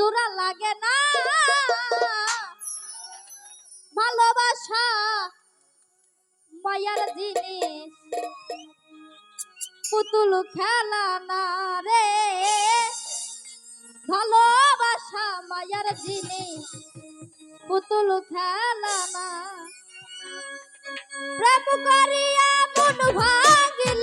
জোড়া লাগে না। ভালোবাসা মায়ার জিনিস। পুতুল খেলা না রে। ভালোবাসা মায়ার জিনিস। পুতুল খেলা না। প্রেম করিয়া মন ভাঙিল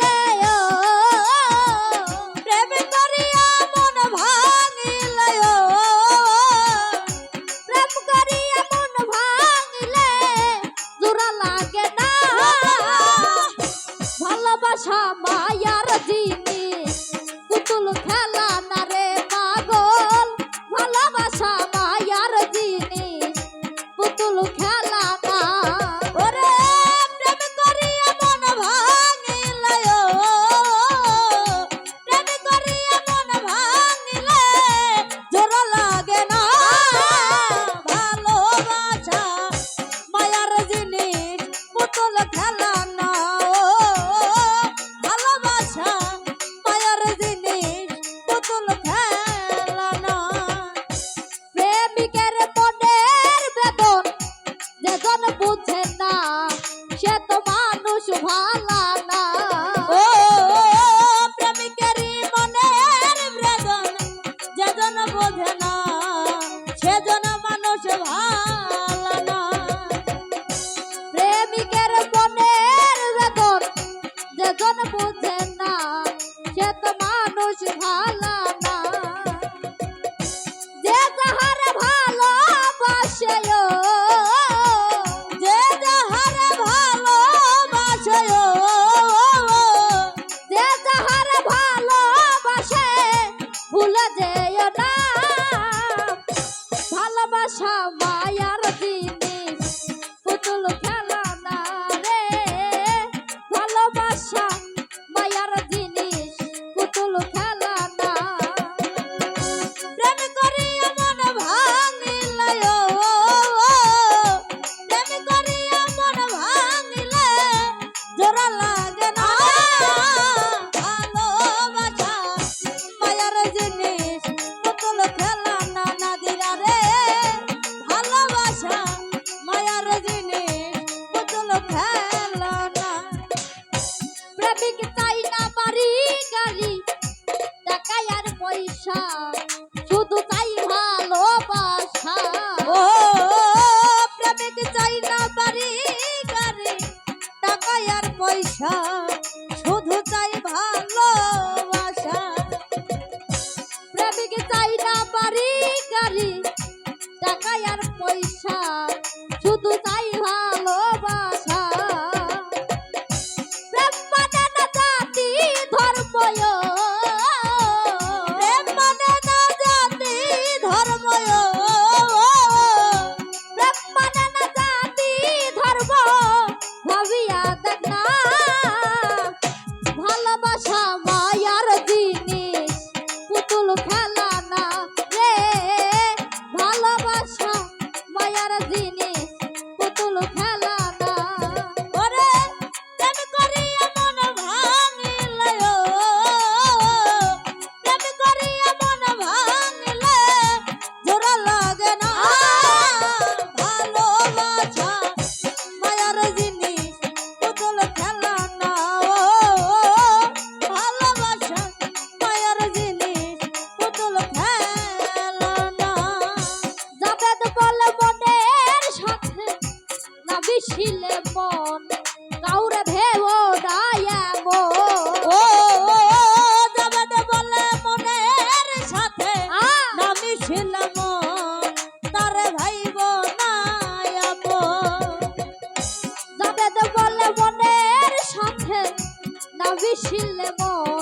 পয়সা শুধু চাই ভালোবাসা। প্রেমিক চাই না পারি গাড়ি টাকা আর পয়সা। বিশিলে মন